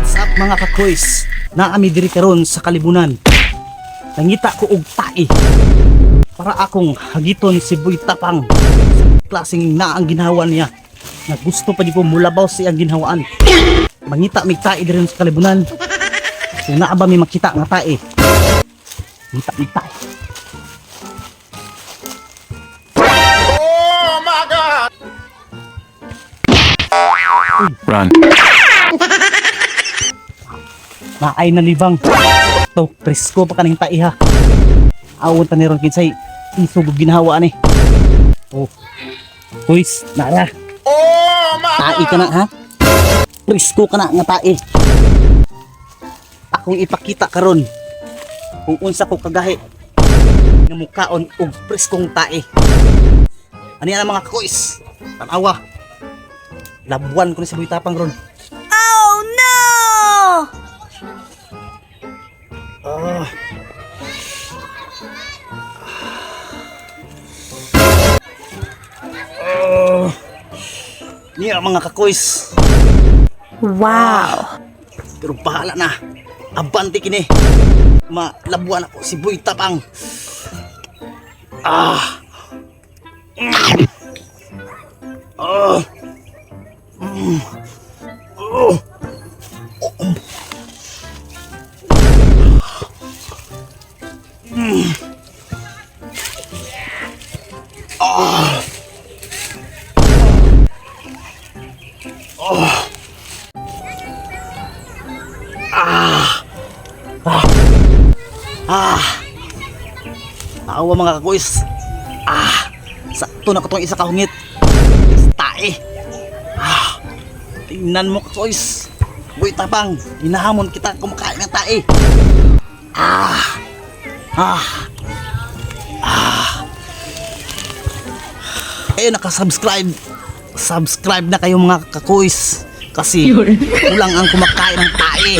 What's up mga kakoys? Naami diri karon sa kalibunan. Nangita ko og tae. Para akong hagiton si Boy Tapang. Klaseng na ang ginawa niya. Na gusto pa di ko mulabaw siya ang ginhawaan. Mangita mig tae diri sa kalibunan. So naa ba may makita nga tae? Ngita mig tae. Run. Naay na libang. To, presko pa kaning tae ha. Awon ta ni ron kinsay isog og ginhawa ni. Oh. Kuis, nara. Tae ka na ha? Presko ka na nga tae. Akong ipakita karon kung unsa ko kagahi nga mukaon og preskong tae. Ano yan ang mga kuis? Tanawa. Labuan ko ni si Boy Tapang ron. Niya mga kakoys. Wow! Pero bahala na. Abante kini. Malabuan ako si Boy Tapang. Ah. Mm. Ah. Mm. Oh. Ah. Awa mga kakoys. Ah. Sakto na ko tong isa kahungit. Tae. Ah. Tingnan mo kakoys. Boy tapang. Hinahamon kita kumakain ng tae. Ah. Ah. Ah. Kayo nakasubscribe. Subscribe na kayo mga kakoys. Kasi kulang ang kumakain ng tae.